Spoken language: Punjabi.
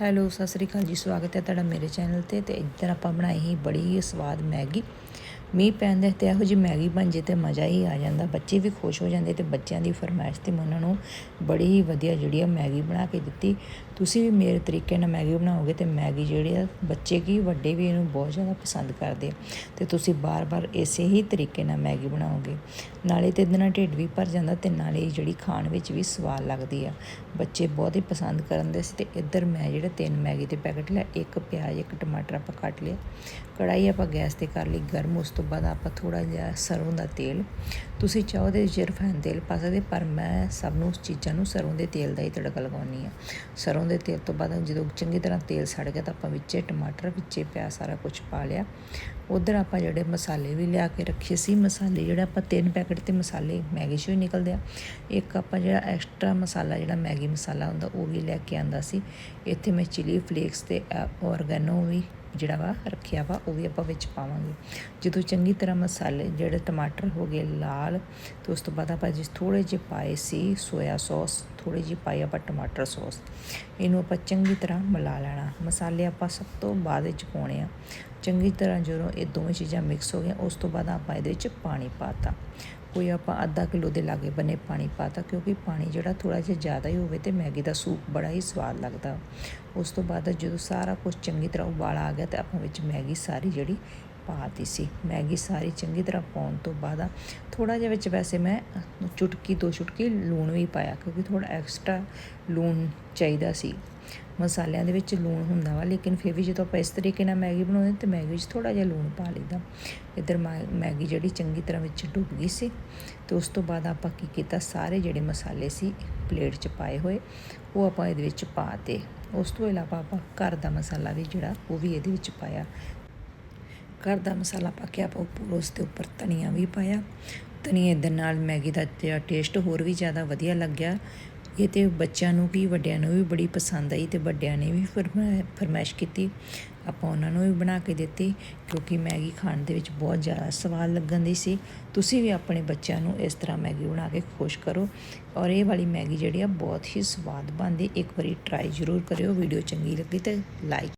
ਹੈਲੋ, ਸਤਿ ਸ੍ਰੀ ਅਕਾਲ ਜੀ, ਸਵਾਗਤ ਹੈ ਤੁਹਾਡਾ ਮੇਰੇ ਚੈਨਲ ਤੇ ਤੇ ਇੱਧਰ ਆਪਾਂ ਬਣਾਈ ਸੀ ਬੜੀ ਸਵਾਦ ਮੈਗੀ। ਮੀਂਹ ਪੈਂਦੇ ਤੇ ਇਹੋ ਜਿਹੀ ਮੈਗੀ ਬਣ ਜੇ ਤੇ ਮਜ਼ਾ ਹੀ ਆ ਜਾਂਦਾ। ਬੱਚੇ ਵੀ ਖੁਸ਼ ਹੋ ਜਾਂਦੇ ਤੇ ਬੱਚਿਆਂ ਦੀ ਫਰਮਾਇਸ਼ ਤੇ ਮੈਂ ਉਹਨਾਂ ਨੂੰ ਬੜੀ ਹੀ ਵਧੀਆ ਜਿਹੜੀ ਆ ਮੈਗੀ ਬਣਾ ਕੇ ਦਿੱਤੀ। ਤੁਸੀਂ ਵੀ ਮੇਰੇ ਤਰੀਕੇ ਨਾਲ ਮੈਗੀ ਬਣਾਓਗੇ ਤੇ ਮੈਗੀ ਜਿਹੜੀ ਆ ਬੱਚੇ ਕੀ ਵੱਡੇ ਵੀ ਇਹਨੂੰ ਬਹੁਤ ਜ਼ਿਆਦਾ ਪਸੰਦ ਕਰਦੇ। ਆ ਤੇ ਤੁਸੀਂ ਬਾਰ-ਬਾਰ ਇਸੇ ਹੀ ਤਰੀਕੇ ਨਾਲ ਮੈਗੀ ਬਣਾਓਗੇ। ਨਾਲੇ ਤੇ ਇਹਦੇ ਨਾਲ ਢਿੱਡ ਵੀ ਭਰ ਜਾਂਦਾ ਤੇ ਨਾਲੇ ਜਿਹੜੀ ਖਾਣ ਵਿੱਚ ਵੀ ਸਵਾਦ ਲੱਗਦੀ ਆ। ਬੱਚੇ ਬਹੁਤ ਹੀ ਪਸੰਦ ਕਰਨ ਦੇ ਸੀ ਤੇ ਇੱਧਰ ਮੈਂ ਜਿਹੜਾ ਤਿੰਨ ਮੈਗੀ ਦੇ ਪੈਕਟ ਲਿਆ, ਇੱਕ ਪਿਆਜ਼, ਇੱਕ ਟਮਾਟਰ ਆਪਾਂ ਕੱਟ ਲਿਆ। ਕੜਾਈ ਆਪਾਂ ਗੈਸ ਤੇ ਕਰ ਲਈ, ਗਰਮ, ਉਸ ਤੋਂ ਤੋਂ ਬਾਅਦ ਆਪਾਂ ਥੋੜਾ ਜਿਹਾ ਸਰੋਂ ਦਾ ਤੇਲ, ਤੁਸੀਂ ਚਾਹੋ ਦੇ ਜੇ ਰਿਫਾਈਨ ਤੇਲ ਪਾ ਸਕਦੇ, ਪਰ ਮੈਂ ਸਭ ਨੂੰ ਉਸ ਚੀਜ਼ਾਂ ਨੂੰ ਸਰੋਂ ਦੇ ਤੇਲ ਦਾ ਹੀ ਤੜਕਾ ਲਗਾਉਣੀ ਆ ਸਰੋਂ ਦੇ ਤੇਲ ਤੋਂ ਬਾਅਦ ਜਦੋਂ ਚੰਗੀ ਤਰ੍ਹਾਂ ਤੇਲ ਸੜ ਗਿਆ ਤਾਂ ਆਪਾਂ ਵਿੱਚੇ ਟਮਾਟਰ, ਵਿੱਚੇ ਪਿਆਜ਼ ਸਾਰਾ ਕੁਝ ਪਾ ਲਿਆ। ਉਧਰ ਆਪਾਂ ਜਿਹੜੇ ਮਸਾਲੇ ਵੀ ਲਿਆ ਕੇ ਰੱਖੇ ਸੀ, ਮਸਾਲੇ ਜਿਹੜਾ ਆਪਾਂ ਤਿੰਨ ਪੈਕਟ ਤੇ ਮਸਾਲੇ, ਮੈਗੀ ਚੋਂ ਹੀ ਨਿਕਲਦੇ ਆ। ਇੱਕ ਆਪਾਂ ਜਿਹੜਾ ਐਕਸਟਰਾ ਮਸਾਲਾ, ਜਿਹੜਾ ਮੈਗੀ ਮਸਾਲਾ ਹੁੰਦਾ, ਉਹ ਵੀ ਲੈ ਕੇ ਆਂਦਾ ਸੀ। ਇੱਥੇ ਮੈਂ ਚਿਲੀ ਫਲੇਕਸ ਤੇ ਔਰਗੈਨੋ ਵੀ ਜਿਹੜਾ ਵਾ, ਰੱਖਿਆ ਵਾ, ਉਹ ਵੀ ਆਪਾਂ ਵਿੱਚ ਪਾਵਾਂਗੇ। ਜਦੋਂ ਚੰਗੀ ਤਰ੍ਹਾਂ ਮਸਾਲੇ ਜਿਹੜੇ ਟਮਾਟਰ ਹੋ ਗਏ ਲਾਲ, ਤੇ ਉਸ ਤੋਂ ਬਾਅਦ ਆਪਾਂ ਜਿਸ ਥੋੜੇ ਜਿਹੇ ਪਾਏ ਸੀ, ਸੋਇਆ ਸੌਸ ਥੋੜੀ ਜਿਹੀ ਪਾਈ ਆਪਾਂ ਟਮਾਟਰ ਸੌਸ। ਇਹਨੂੰ ਆਪਾਂ ਚੰਗੀ ਤਰ੍ਹਾਂ ਮਿਲਾ ਲੈਣਾ। ਮਸਾਲੇ ਆਪਾਂ ਸਭ ਤੋਂ ਬਾਅਦ ਵਿੱਚ ਪਾਉਣੇ ਆ। ਚੰਗੀ ਤਰ੍ਹਾਂ ਜਦੋਂ ਇਹ ਦੋਵੇਂ ਚੀਜ਼ਾਂ ਮਿਕਸ ਹੋ ਗਈਆਂ, ਉਸ ਤੋਂ ਬਾਅਦ ਆਪਾਂ ਇਹਦੇ ਵਿੱਚ ਪਾਣੀ ਪਾਤਾ ਕੋਈ ਆਪਾਂ ਅੱਧਾ ਕਿਲੋ ਦੇ ਲਾਗੇ ਬੰਨੇ ਪਾਣੀ ਪਾਤਾ ਕਿਉਂਕਿ ਪਾਣੀ ਜਿਹੜਾ ਥੋੜਾ ਜਿਹਾ ਜ਼ਿਆਦਾ ਹੀ ਹੋਵੇ ਤੇ ਮੈਗੀ ਦਾ ਸੂਪ ਬੜਾ ਹੀ ਸਵਾਦ ਲੱਗਦਾ। ਉਸ ਤੋਂ ਬਾਅਦ ਜਦੋਂ ਸਾਰਾ ਕੁਝ ਚੰਗੀ ਤਰ੍ਹਾਂ ਉਬਾਲ ਆ ਗਿਆ ਤੇ ਆਪਾਂ ਵਿੱਚ ਮੈਗੀ ਸਾਰੀ ਜਿਹੜੀ ਪਾਤੀ ਸੀ। ਮੈਗੀ ਸਾਰੀ ਚੰਗੀ ਤਰ੍ਹਾਂ ਪਾਉਣ ਤੋਂ ਬਾਅਦ ਥੋੜਾ ਜਿਹਾ ਵਿੱਚ ਵੈਸੇ ਮੈਂ ਚੁਟਕੀ ਦੋ ਚੁਟਕੀ ਲੂਣ ਵੀ ਪਾਇਆ, ਕਿਉਂਕਿ ਥੋੜਾ ਐਕਸਟਰਾ ਲੂਣ ਚਾਹੀਦਾ ਸੀ। ਮਸਾਲਿਆਂ ਦੇ ਵਿੱਚ ਲੂਣ ਹੁੰਦਾ ਵਾ, ਲੇਕਿਨ ਫਿਰ ਵੀ ਜਦੋਂ ਆਪਾਂ ਇਸ ਤਰੀਕੇ ਨਾਲ ਮੈਗੀ ਬਣਾਉਂਦੇ ਤੇ ਮੈਗੀ ਵਿੱਚ ਥੋੜਾ ਜਿਹਾ ਲੂਣ ਪਾ ਲਈਦਾ। ਇੱਧਰ ਮੈਗੀ ਜਿਹੜੀ ਚੰਗੀ ਤਰ੍ਹਾਂ ਵਿੱਚ ਡੁੱਬ ਗਈ ਸੀ ਤੇ ਉਸ ਤੋਂ ਬਾਅਦ ਆਪਾਂ ਕੀ ਕੀਤਾ, ਸਾਰੇ ਜਿਹੜੇ ਮਸਾਲੇ ਸੀ ਪਲੇਟ 'ਚ ਪਾਏ ਹੋਏ, ਉਹ ਆਪਾਂ ਇਹਦੇ ਵਿੱਚ ਪਾਤੇ ਉਸ ਤੋਂ ਇਲਾਵਾ ਆਪਾਂ ਘਰ ਦਾ ਮਸਾਲਾ ਵੀ ਜਿਹੜਾ, ਉਹ ਵੀ ਇਹਦੇ ਵਿੱਚ ਪਾਇਆ। ਘਰ ਦਾ ਮਸਾਲਾ ਪਾ ਕੇ ਆਪਾਂ ਉੱਪਰ ਉਸ ਦੇ ਉੱਪਰ ਧਨੀਆ ਵੀ ਪਾਇਆ। ਧਨੀਏ ਦੇ ਨਾਲ ਮੈਗੀ ਦਾ ਟੇਸਟ ਹੋਰ ਵੀ ਜ਼ਿਆਦਾ ਵਧੀਆ ਲੱਗਿਆ। ਇਹ ਤੇ ਬੱਚਿਆਂ ਨੂੰ ਵੀ, ਵੱਡਿਆਂ ਨੂੰ ਵੀ ਬੜੀ ਪਸੰਦ ਆਈ ਤੇ ਵੱਡਿਆਂ ਨੇ ਵੀ ਫਰਮਾਇਸ਼ ਕੀਤੀ। ਆਪਾਂ ਉਹਨਾਂ ਨੂੰ ਵੀ ਬਣਾ ਕੇ ਦਿੱਤੀ ਕਿਉਂਕਿ ਮੈਗੀ ਖਾਣ ਦੇ ਵਿੱਚ ਬਹੁਤ ਜ਼ਿਆਦਾ ਸਵਾਦ ਲੱਗਣ ਦੀ ਸੀ। ਤੁਸੀਂ ਵੀ ਆਪਣੇ ਬੱਚਿਆਂ ਨੂੰ ਇਸ ਤਰ੍ਹਾਂ ਮੈਗੀ ਬਣਾ ਕੇ ਖੁਸ਼ ਕਰੋ ਔਰ ਇਹ ਵਾਲੀ ਮੈਗੀ ਜਿਹੜੀ ਆ ਬਹੁਤ ਹੀ ਸਵਾਦ ਬਣਦੀ। ਇੱਕ ਵਾਰੀ ਟਰਾਈ ਜ਼ਰੂਰ ਕਰਿਓ। ਵੀਡੀਓ ਚੰਗੀ ਲੱਗੀ ਤੇ ਲਾਈਕ